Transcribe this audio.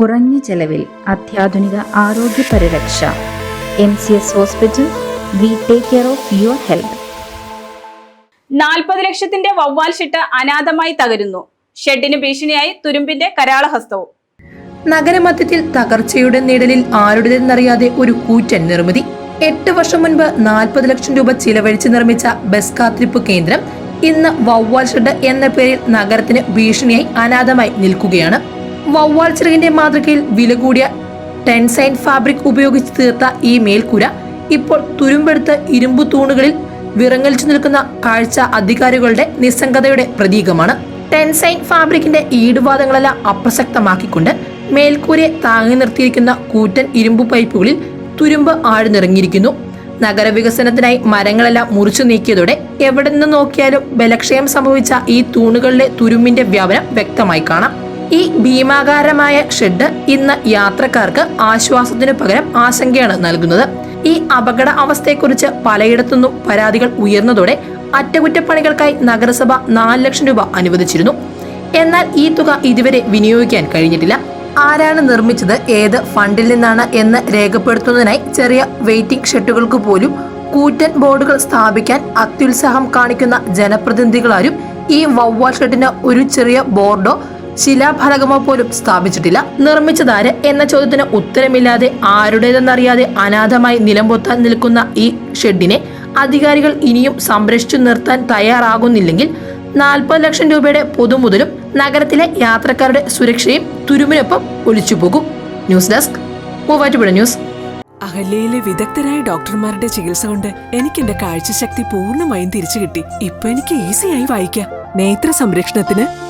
കുറഞ്ഞ ചെലവിൽ അത്യാധുനിക ആരോഗ്യ പരിരക്ഷ. M C S hospital we take care of your health. നാൽപ്പത് ലക്ഷത്തിന്റെ വവ്വാൽ ഷിട്ട് അനാഥമായി തകരുന്നു. ഷെഡിന് ഭീഷണിയായി തുരുമ്പിന്റെ കരാളഹസ്തവും. നഗരമധ്യത്തിൽ തകർച്ചയുടെ നിഴലിൽ ആരുടേതെന്നറിയാതെ ഒരു കൂറ്റൻ നിർമ്മിതി. എട്ട് വർഷം മുൻപ് നാൽപ്പത് ലക്ഷം രൂപ ചിലവഴിച്ച് നിർമ്മിച്ച ബസ് കാത്തിരിപ്പ് കേന്ദ്രം ഇന്ന് വവ്വാൽ ഷെഡ് എന്ന പേരിൽ നഗരത്തിന് ഭീഷണിയായി അനാഥമായി നിൽക്കുകയാണ്. വവ്വാൽ ചിറകിന്റെ മാതൃകയിൽ വില കൂടിയ ടെൻസൈൻ ഫാബ്രിക് ഉപയോഗിച്ച് തീർത്ത ഈ മേൽക്കൂര ഇപ്പോൾ തുരുമ്പെടുത്ത് ഇരുമ്പു തൂണുകളിൽ വിറങ്ങലിച്ചു നിൽക്കുന്ന കാഴ്ച അധികാരികളുടെ നിസ്സംഗതയുടെ പ്രതീകമാണ്. ടെൻസൈൻ ഫാബ്രിക്കിന്റെ ഈടുവാദങ്ങളെല്ലാം അപ്രസക്തമാക്കിക്കൊണ്ട് മേൽക്കൂരയെ താങ്ങി നിർത്തിയിരിക്കുന്ന കൂറ്റൻ ഇരുമ്പു പൈപ്പുകളിൽ തുരുമ്പ് ആഴ്ന്നിറങ്ങിയിരിക്കുന്നു. നഗരവികസനത്തിനായി മരങ്ങളെല്ലാം മുറിച്ചു നീക്കിയതോടെ എവിടെ നിന്ന് നോക്കിയാലും ബലക്ഷയം സംഭവിച്ച ഈ തൂണുകളിലെ തുരുമ്പിന്റെ വ്യാപനം വ്യക്തമായി കാണാം. ഈ ഭീമാകാരമായ ഷെഡ് ഇന്ന് യാത്രക്കാർക്ക് ആശ്വാസത്തിനു പകരം ആശങ്കയാണ് നൽകുന്നത്. ഈ അപകട അവസ്ഥയെക്കുറിച്ച് പലയിടത്തുനിന്നും പരാതികൾ ഉയർന്നതോടെ അറ്റകുറ്റപ്പണികൾക്കായി നഗരസഭ നാല് ലക്ഷം രൂപ അനുവദിച്ചിരുന്നു. എന്നാൽ ഈ തുക ഇതുവരെ വിനിയോഗിക്കാൻ കഴിഞ്ഞിട്ടില്ല. ആരാണ് നിർമ്മിച്ചത് ഏത് ഫണ്ടിൽ നിന്നാണ് എന്ന് രേഖപ്പെടുത്തുന്നതിനായി ചെറിയ വെയിറ്റിംഗ് ഷെഡുകൾക്ക് പോലും കൂറ്റൻ ബോർഡുകൾ സ്ഥാപിക്കാൻ അത്യുത്സാഹം കാണിക്കുന്ന ജനപ്രതിനിധികളാരും ഈ വവ്വാൽ ഷെഡിന് ഒരു ചെറിയ ബോർഡോ ശിലാഫലകമോ പോലും സ്ഥാപിച്ചിട്ടില്ല. നിർമ്മിച്ചതാര് എന്ന ചോദ്യത്തിന് ഉത്തരമില്ലാതെ ആരുടേതെന്നറിയാതെ അനാഥമായി നിലംപൊത്താൻ നിൽക്കുന്ന ഈ ഷെഡിനെ അധികാരികൾ ഇനിയും സംരക്ഷിച്ചു നിർത്താൻ തയ്യാറാകുന്നില്ലെങ്കിൽ നാൽപ്പത് ലക്ഷം രൂപയുടെ പൊതുമുതലും നഗരത്തിലെ യാത്രക്കാരുടെ സുരക്ഷയും തുരുമിനൊപ്പം ഒലിച്ചുപോകും ന്യൂസ് ഡെസ്ക് മൂവാറ്റുപുഴ ന്യൂസ്. അഹല്യയിലെ വിദഗ്ധരായ ഡോക്ടർമാരുടെ ചികിത്സ കൊണ്ട് എനിക്ക് എന്റെ കാഴ്ചശക്തി പൂർണമായും തിരിച്ചു കിട്ടി. ഇപ്പൊ എനിക്ക് ഈസിയായി വായിക്കാം. നേത്ര സംരക്ഷണത്തിന്